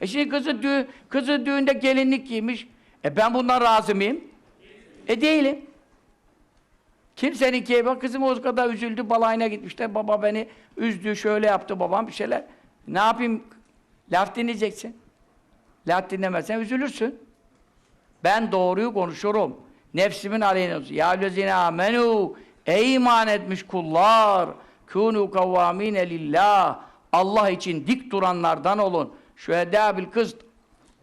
E şimdi kızı, düğü, kızı düğünde gelinlik giymiş. E ben bundan razı mıyım? E değilim. Kimseninki bak kızım o kadar üzüldü balayına gitmişler. Baba beni üzdü, şöyle yaptı babam bir şeyler. Ne yapayım? Laf dinleyeceksin. Laf dinlemezsen üzülürsün. Ben doğruyu konuşurum. Nefsimin aleyhine olsun. Ya lezine amenu. Ey iman etmiş kullar. Kûnû kavvâmîne lillah. Allah için dik duranlardan olun. Şühedâ bil kıst.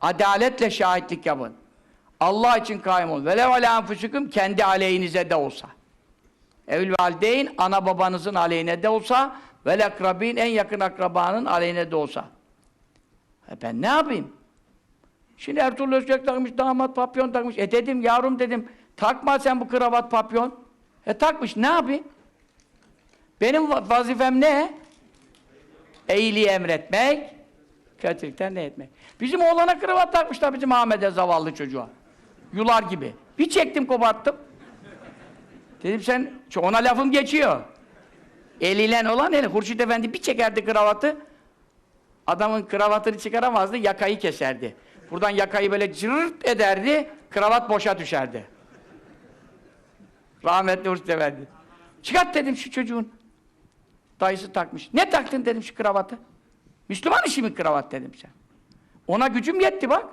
Adaletle şahitlik yapın. Allah için kaim olun. Velev alâ enfüsüküm kendi aleyhinize de olsa. Evül valideyn ana babanızın aleyhine de olsa vel akrabin en yakın akrabanın aleyhine de olsa. E ben ne yapayım? Şimdi Ertuğrul Özçek takmış, damat papyon takmış. E dedim yavrum dedim, takma sen bu kravat papyon. E takmış, ne yapayım? Benim va- vazifem ne? İyiliği emretmek, kötülükten ne etmek? Bizim oğlana kravat takmışlar bizim Ahmet'e zavallı çocuğa. Yular gibi. Bir çektim koparttım. Dedim sen, ona lafım geçiyor. Eliyle olan eli. Hurşit Efendi bir çekerdi kravatı. Adamın kravatını çıkaramazdı, yakayı keserdi. Buradan yakayı böyle cırt ederdi, kravat boşa düşerdi. Rahmetli Hurşit Efendi. Çıkart dedim şu çocuğun. Dayısı takmış. Ne taktın dedim şu kravatı. Müslüman işi mi kravat dedim sen. Ona gücüm yetti bak.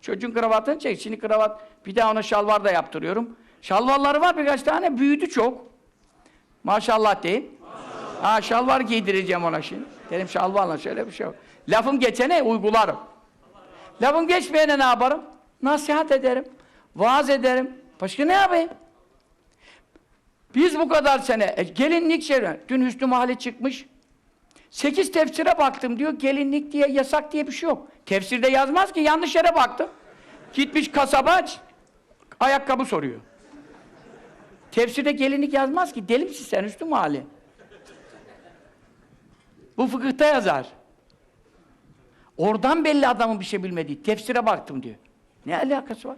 Çocuğun kravatını çek. Şimdi kravat, bir daha ona şalvar da yaptırıyorum. Şalvarları var birkaç tane, büyüdü çok. Maşallah deyin. Ha şalvar giydireceğim ona şimdi. Dedim şalvarla şöyle bir şey. Lafım geçene uygularım. Lafım geçmeyene ne yaparım? Nasihat ederim. Vaaz ederim. Başka ne yapayım? Biz bu kadar sene, e, gelinlik şey, dün Hüsnü Mahalle çıkmış. Sekiz tefsire baktım diyor, gelinlik diye, yasak diye bir şey yok. Tefsirde yazmaz ki, yanlış yere baktım. Gitmiş kasaba, ayakkabı soruyor. Tefsirde gelinlik yazmaz ki, deli misin sen Hüsnü Mahalle? Bu fıkıhta yazar. Oradan belli adamın bir şey bilmediği. Tefsire baktım diyor. Ne alakası var?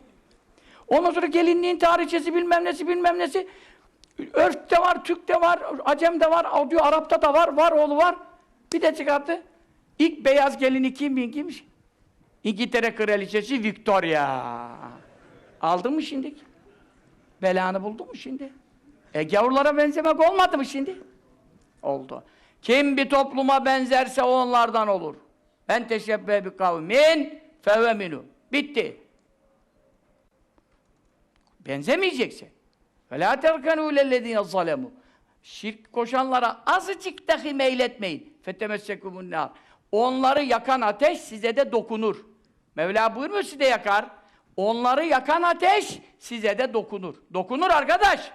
Ondan sonra gelinliğin tarihçesi bilmem nesi bilmem nesi. Örf'te var, Türk'te var, Acem'de var, diyor Arap'ta da var, var oğlu var. Bir de çıkarttı. İlk beyaz gelini kim kimmiş? İngiltere kraliçesi Victoria. Aldın mı şimdi? Belanı buldun mu şimdi? E gavurlara benzemek olmadı mı şimdi? Oldu. Kim bir topluma benzerse onlardan olur. Ben teşebbühe bi kavmin fevve minu. Bitti. Benzemeyeceksin. La terkenu lellezine zalemu. Şirk koşanlara azıcık dahi meyletmeyin. Fetemessekumun nar. Onları yakan ateş size de dokunur. Mevla buyurmuyor size yakar. Onları yakan ateş size de dokunur. Dokunur arkadaş.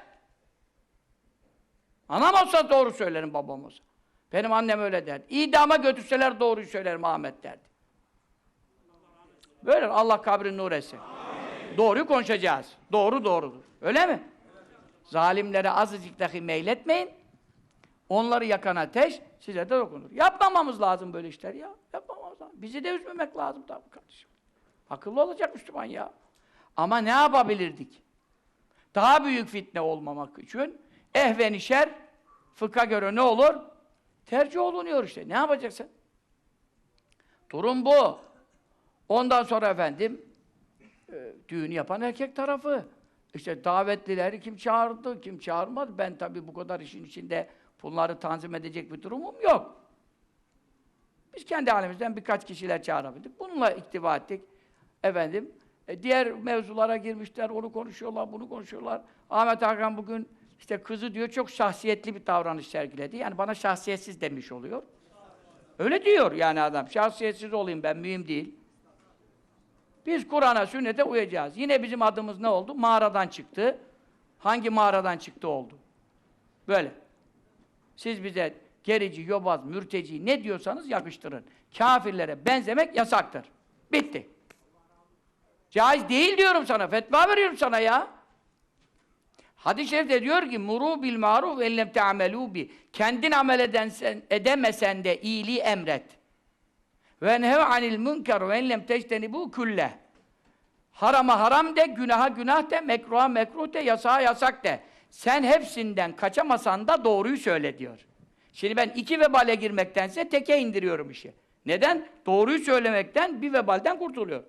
Anam olsa doğru söylerim babam olsa. Benim annem öyle derdi. İdama götürseler doğruyu söylerim Ahmet derdi. Böyle Allah kabrini nur etsin. Doğruyu konuşacağız. Doğru doğrudur. Öyle mi? Zalimlere azıcık dahi meyletmeyin. Onları yakan ateş size de dokunur. Yapmamamız lazım böyle işler ya. Yapmamamız lazım. Bizi de üzmemek lazım tabii kardeşim. Akıllı olacak Müslüman ya. Ama ne yapabilirdik? Daha büyük fitne olmamak için ehven şer fıkha göre ne olur? Tercih olunuyor işte. Ne yapacaksın? Durum bu. Ondan sonra efendim e, düğün yapan erkek tarafı. İşte davetlileri kim çağırdı, kim çağırmadı. Ben tabii bu kadar işin içinde bunları tanzim edecek bir durumum yok. Biz kendi halimizden birkaç kişiler çağırabildik. Bununla iktiva ettik. Efendim, e, diğer mevzulara girmişler, onu konuşuyorlar, bunu konuşuyorlar. Ahmet Hakan bugün işte kızı diyor çok şahsiyetli bir davranış sergiledi. Yani bana şahsiyetsiz demiş oluyor. Öyle diyor yani adam. Şahsiyetsiz olayım ben, mühim değil. Biz Kur'an'a, sünnete uyacağız. Yine bizim adımız ne oldu? Mağaradan çıktı. Hangi mağaradan çıktı oldu? Böyle. Siz bize gerici, yobaz, mürteci ne diyorsanız yakıştırın. Kafirlere benzemek yasaktır. Bitti. Caiz değil diyorum sana. Fetva veriyorum sana ya. Hadis-i şerifte diyor ki muru bil maruf ve lem te'amelû bi. Kendin amel edensen, edemesen de iyiliği emret. Ve nehev anil münker ve lem tectenibu külle. Harama haram de, günaha günah de, mekruha mekruh de, yasağa yasak de. Sen hepsinden kaçamasan da doğruyu söyle diyor. Şimdi ben iki vebale girmektense teke indiriyorum işi. Neden? Doğruyu söylemekten bir vebalden kurtuluyor.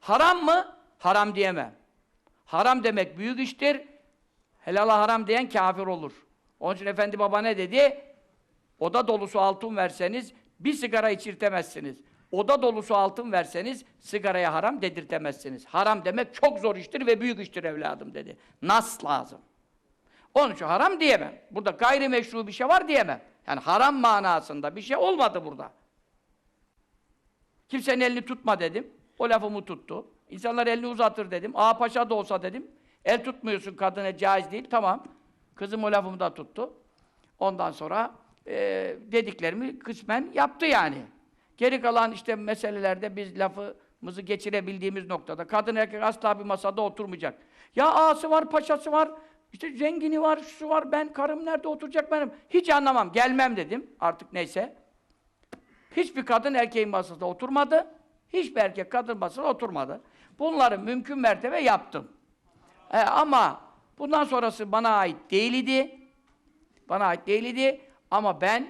Haram mı? Haram diyemem. Haram demek büyük iştir. Helala haram diyen kafir olur. Onun için efendi baba ne dedi? Oda dolusu altın verseniz bir sigara içirtemezsiniz. Oda dolusu altın verseniz sigaraya haram dedirtemezsiniz. Haram demek çok zor iştir ve büyük iştir evladım dedi. Nas lazım. Onun için haram diyemem. Burada gayrimeşru bir şey var diyemem. Yani haram manasında bir şey olmadı burada. Kimsenin elini tutma dedim. O lafımı tuttu. İnsanlar elini uzatır dedim. Ağa paşa da olsa dedim. El tutmuyorsun kadına caiz değil. Tamam. Kızım o lafımı da tuttu. Ondan sonra e, dediklerimi kısmen yaptı yani. Geri kalan işte meselelerde biz lafımızı geçirebildiğimiz noktada kadın erkek asla bir masada oturmayacak. Ya ağası var, paşası var, işte zengini var, şu var, ben karım nerede oturacak benim? Hiç anlamam, gelmem dedim artık neyse. Hiçbir kadın erkeğin masasında oturmadı. Hiçbir erkek kadın masasında oturmadı. Bunları mümkün mertebe yaptım. E, ama bundan sonrası bana ait değildi. Bana ait değildi. Ama ben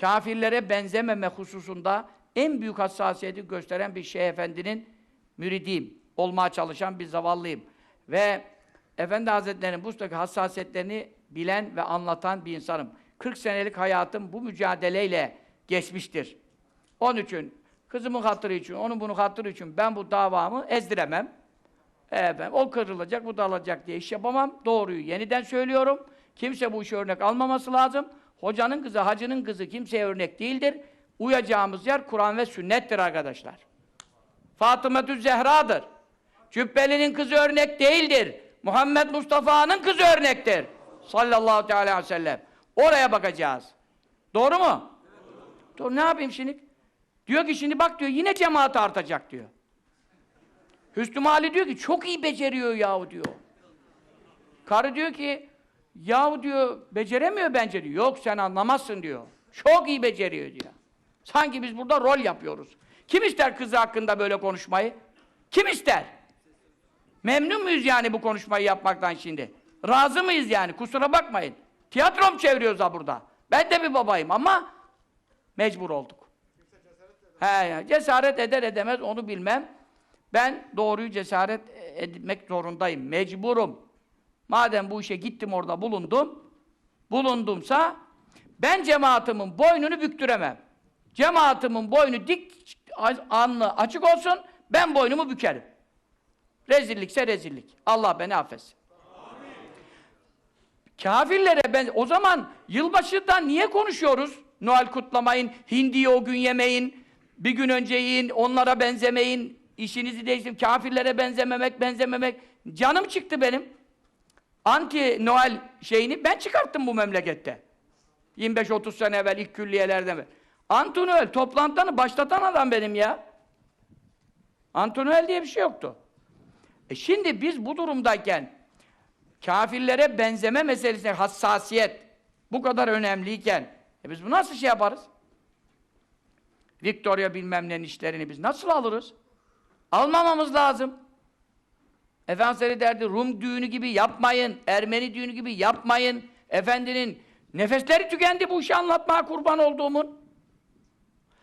kafirlere benzememe hususunda en büyük hassasiyeti gösteren bir Şeyh Efendi'nin müridiyim. Olmaya çalışan bir zavallıyım. Ve Efendi Hazretleri'nin bu üstteki hassasiyetlerini bilen ve anlatan bir insanım. 40 senelik hayatım bu mücadeleyle geçmiştir. Onun için, kızımın hatırı için, onun bunun hatırı için ben bu davamı ezdiremem. Efendim, o kırılacak, bu da alacak diye iş yapamam. Doğruyu yeniden söylüyorum. Kimse bu işe örnek almaması lazım. Hocanın kızı, hacının kızı kimseye örnek değildir. Uyacağımız yer Kur'an ve sünnettir arkadaşlar. Fatıma Zehra'dır. Cübbeli'nin kızı örnek değildir. Muhammed Mustafa'nın kızı örnektir. Sallallahu teala aleyhi ve sellem. Oraya bakacağız. Doğru mu? Doğru. Ne yapayım şimdi? Diyor ki şimdi bak diyor yine cemaat artacak diyor. Hüsnü Mali diyor ki çok iyi beceriyor yahu diyor. Karı diyor ki yahu diyor beceremiyor bence diyor. Yok sen anlamazsın diyor. Çok iyi beceriyor diyor. Sanki biz burada rol yapıyoruz. Kim ister kızı hakkında böyle konuşmayı? Kim ister? Memnun muyuz yani bu konuşmayı yapmaktan şimdi? Razı mıyız yani? Kusura bakmayın. Tiyatrom çeviriyoruz ha burada. Ben de bir babayım ama mecbur olduk. He, ya, cesaret eder edemez onu bilmem. Ben doğruyu cesaret etmek zorundayım. Mecburum. Madem bu işe gittim orada bulundum, bulundumsa ben cemaatimin boynunu büktüremem. Cemaatimin boynu dik, anlı açık olsun, ben boynumu bükerim. Rezillikse rezillik. Allah beni affetsin. Kafirlere ben o zaman yılbaşından niye konuşuyoruz? Noel kutlamayın, hindiyi o gün yemeyin, bir gün önce yiyin, onlara benzemeyin, işinizi değiştirin, kafirlere benzememek, benzememek. Canım çıktı benim. Anti Noel şeyini ben çıkarttım bu memlekette. 25-30 sene evvel ilk külliyelerden beri. Anti Noel toplantılarını başlatan adam benim ya. Anti Noel diye bir şey yoktu. E şimdi biz bu durumdayken kafirlere benzeme meselesine hassasiyet bu kadar önemliyken e biz bu nasıl şey yaparız? Victoria bilmem nenin işlerini biz nasıl alırız? Almamamız lazım. Efendimiz derdi Rum düğünü gibi yapmayın, Ermeni düğünü gibi yapmayın. Efendinin nefesleri tükendi bu işi anlatmaya kurban olduğumun.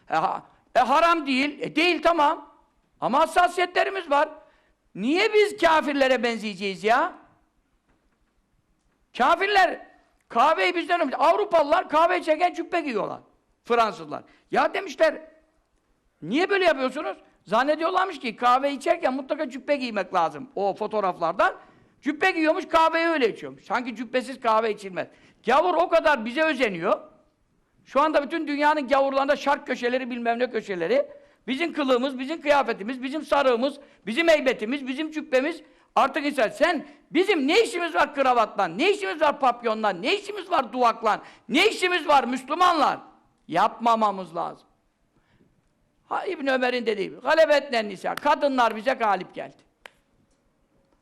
E, ha, e haram değil, e, değil tamam. Ama hassasiyetlerimiz var. Niye biz kafirlere benzeyeceğiz ya? Kafirler kahveyi bizden ömür. Avrupalılar kahve çeken cübbe giyiyorlar. Fransızlar. Ya demişler niye böyle yapıyorsunuz? Zannediyorlarmış ki kahve içerken mutlaka cübbe giymek lazım. O fotoğraflardan. Cübbe giyiyormuş kahveyi öyle içiyormuş. Sanki cübbesiz kahve içilmez. Gavur o kadar bize özeniyor. Şu anda bütün dünyanın gavurlarında şark köşeleri bilmem ne köşeleri. Bizim kılığımız, bizim kıyafetimiz, bizim sarığımız, bizim heybetimiz, bizim cübbemiz. Artık insan sen bizim ne işimiz var kravatla, ne işimiz var papyonla, ne işimiz var duvakla, ne işimiz var Müslümanlar? Yapmamamız lazım. Ha, İbn Ömer'in dediği gibi, galebetlen nisa, kadınlar bize galip geldi.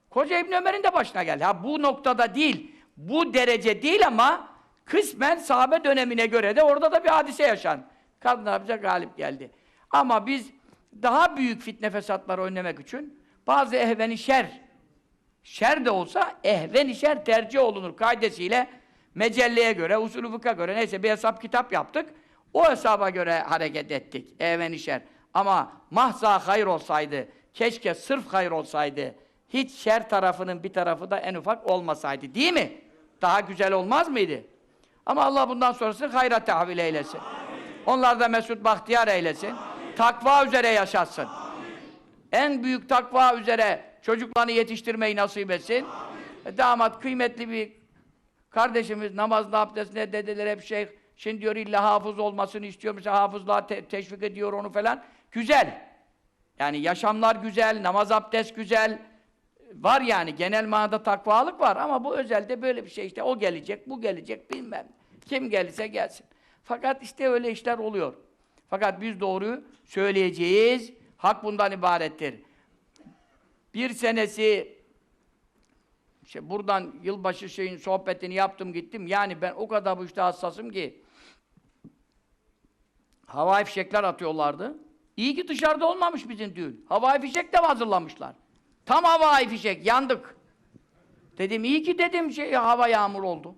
Koca İbn Ömer'in de başına geldi. Ha bu noktada değil, bu derece değil ama kısmen sahabe dönemine göre de orada da bir hadise yaşandı. Kadınlar bize galip geldi. Ama biz daha büyük fitne fesatları önlemek için bazı ehveni şer, şer de olsa ehveni şer tercih olunur kaidesiyle mecelleye göre, usulü fıkha göre neyse bir hesap kitap yaptık. O hesaba göre hareket ettik. Evenişer. Ama mahza hayır olsaydı, keşke sırf hayır olsaydı, hiç şer tarafının bir tarafı da en ufak olmasaydı. Değil mi? Daha güzel olmaz mıydı? Ama Allah bundan sonrası hayra tahvil eylesin. Onlar da mesut bahtiyar eylesin. Takva üzere yaşatsın. En büyük takva üzere çocuklarını yetiştirmeyi nasip etsin. E, Damat kıymetli bir kardeşimiz namazda abdestinde dedeler hep şey şimdi diyor illa hafız olmasını istiyor mesela hafızlığa te- teşvik ediyor onu falan. Güzel. Yani yaşamlar güzel, namaz abdest güzel. Var yani genel manada takvalık var ama bu özelde böyle bir şey işte o gelecek, bu gelecek bilmem. Kim gelirse gelsin. Fakat işte öyle işler oluyor. Fakat biz doğruyu söyleyeceğiz. Hak bundan ibarettir. Bir senesi işte buradan yılbaşı şeyin sohbetini yaptım gittim. Yani ben o kadar bu işte hassasım ki havai fişekler atıyorlardı. İyi ki dışarıda olmamış bizim düğün. Havai fişek de hazırlamışlar. Tam havai fişek, yandık. Dedim iyi ki dedim şey hava yağmur oldu.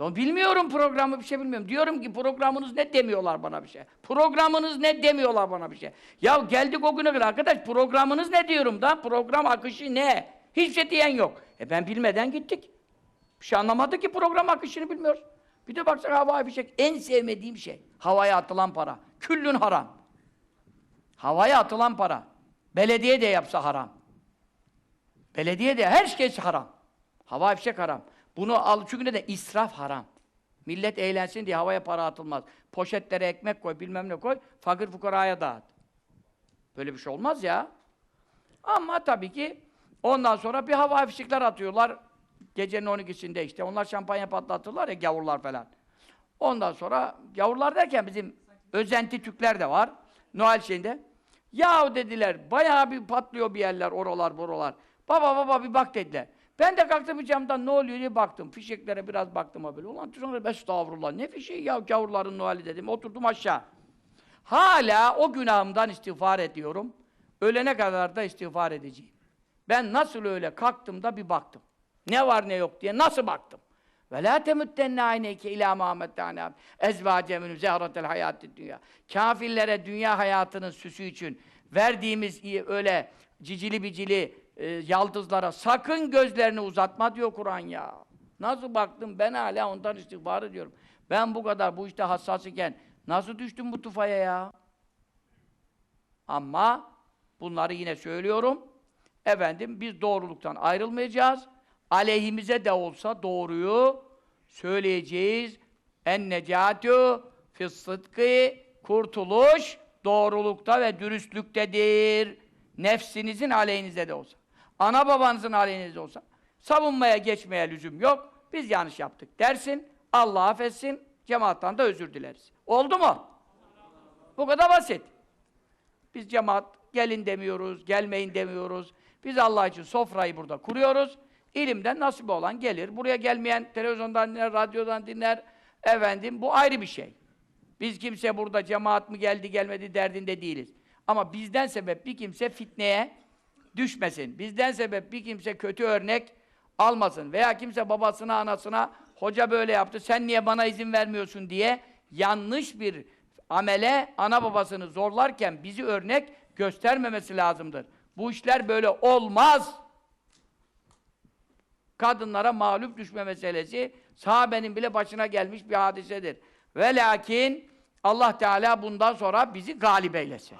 Ben bilmiyorum programı bir şey bilmiyorum. Diyorum ki programınız ne demiyorlar bana bir şey. Programınız ne demiyorlar bana bir şey. Ya geldik o güne kadar arkadaş programınız ne diyorum da program akışı ne? Hiçbir şey diyen yok. E ben bilmeden gittik. Bir şey anlamadık ki program akışını bilmiyoruz. Bir de baksak havai fişek en sevmediğim şey. Havaya atılan para. Küllün haram. Havaya atılan para. Belediye de yapsa haram. Belediye de her şey haram. Havai fişek haram. Bunu al çünkü neden? İsraf haram. Millet eğlensin diye havaya para atılmaz. Poşetlere ekmek koy, bilmem ne koy, fakir fukaraya dağıt. Böyle bir şey olmaz ya. Ama tabii ki ondan sonra bir havai fişekler atıyorlar. Gecenin 12'sinde işte. Onlar şampanya patlatırlar ya gavurlar falan. Ondan sonra gavurlar derken bizim özenti Türkler de var. Noel şeyinde. Yahu dediler, bayağı bir patlıyor bir yerler, oralar, buralar. Baba baba bir bak dediler. Ben de kalktım camdan ne oluyor diye baktım. Fişeklere biraz baktım böyle. Ulan sonra estağfurullah ne fişeği ya gavurların Noel'i dedim. Oturdum aşağı. Hala o günahımdan istiğfar ediyorum. Ölene kadar da istiğfar edeceğim. Ben nasıl öyle kalktım da bir baktım. Ne var ne yok diye nasıl baktım? Ve la temuttenne ayneke ila Muhammed tane ezvace min zehratel hayatid dünya. Kafirlere dünya hayatının süsü için verdiğimiz öyle cicili bicili e, yaldızlara sakın gözlerini uzatma diyor Kur'an ya. Nasıl baktım ben hala ondan istiğfar ediyorum. Ben bu kadar bu işte hassas iken nasıl düştüm bu tufaya ya? Ama bunları yine söylüyorum. Efendim biz doğruluktan ayrılmayacağız. Aleyhimize de olsa doğruyu söyleyeceğiz. En necatü fis kurtuluş doğrulukta ve dürüstlüktedir. Nefsinizin aleyhinize de olsa. Ana babanızın aleyhinize olsa. Savunmaya geçmeye lüzum yok. Biz yanlış yaptık dersin. Allah affetsin. Cemaattan da özür dileriz. Oldu mu? Bu kadar basit. Biz cemaat gelin demiyoruz, gelmeyin demiyoruz. Biz Allah için sofrayı burada kuruyoruz. İlimden nasip olan gelir. Buraya gelmeyen televizyondan dinler, radyodan dinler. Efendim bu ayrı bir şey. Biz kimse burada cemaat mi geldi gelmedi derdinde değiliz. Ama bizden sebep bir kimse fitneye düşmesin. Bizden sebep bir kimse kötü örnek almasın. Veya kimse babasına, anasına hoca böyle yaptı, sen niye bana izin vermiyorsun diye yanlış bir amele ana babasını zorlarken bizi örnek göstermemesi lazımdır. Bu işler böyle olmaz. Kadınlara mağlup düşme meselesi sahabenin bile başına gelmiş bir hadisedir. Ve lakin Allah Teala bundan sonra bizi galip eylesin.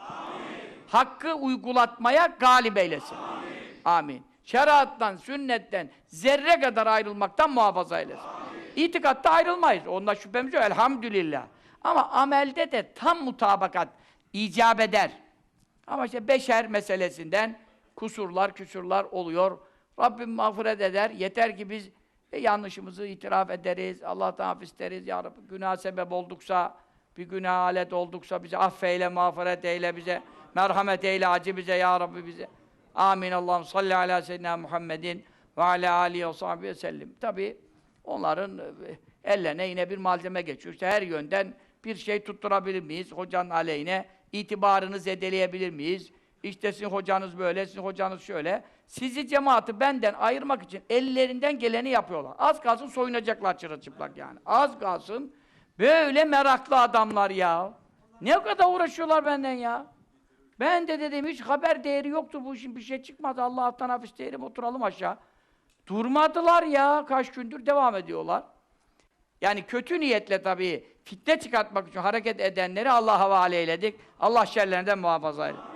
Hakkı uygulatmaya galip eylesin. Amin. Amin. Şeriattan, sünnetten, zerre kadar ayrılmaktan muhafaza eylesin. İtikatta ayrılmayız. Onda şüphemiz yok. Elhamdülillah. Ama amelde de tam mutabakat icap eder. Ama işte beşer meselesinden kusurlar, küsurlar oluyor. Rabbim mağfiret eder. Yeter ki biz e, yanlışımızı itiraf ederiz. Allah'tan af isteriz. Ya Rabbi günah sebep olduksa, bir günah alet olduksa bize affeyle, mağfiret eyle bize. Merhamet eyle, acı bize ya Rabbi bize. Amin. Allah'ım salli ala seyyidina Muhammedin ve ala alihi ve sahbihi ve sellim. Tabi onların e, ellerine yine bir malzeme geçiyor. İşte her yönden bir şey tutturabilir miyiz? Hocanın aleyhine itibarını zedeleyebilir miyiz? İşte sizin hocanız böyle, sizin hocanız şöyle. Sizi cemaati benden ayırmak için ellerinden geleni yapıyorlar. Az kalsın soyunacaklar çırılçıplak yani. Az kalsın Böyle meraklı adamlar ya. Ne kadar uğraşıyorlar benden ya. Ben de dedim hiç haber değeri yoktu bu işin bir şey çıkmadı. Allah'tan hafif değerim oturalım aşağı. Durmadılar ya. Kaç gündür devam ediyorlar. Yani kötü niyetle tabii fitne çıkartmak için hareket edenleri Allah'a havale eyledik. Allah şerlerinden muhafaza eylesin.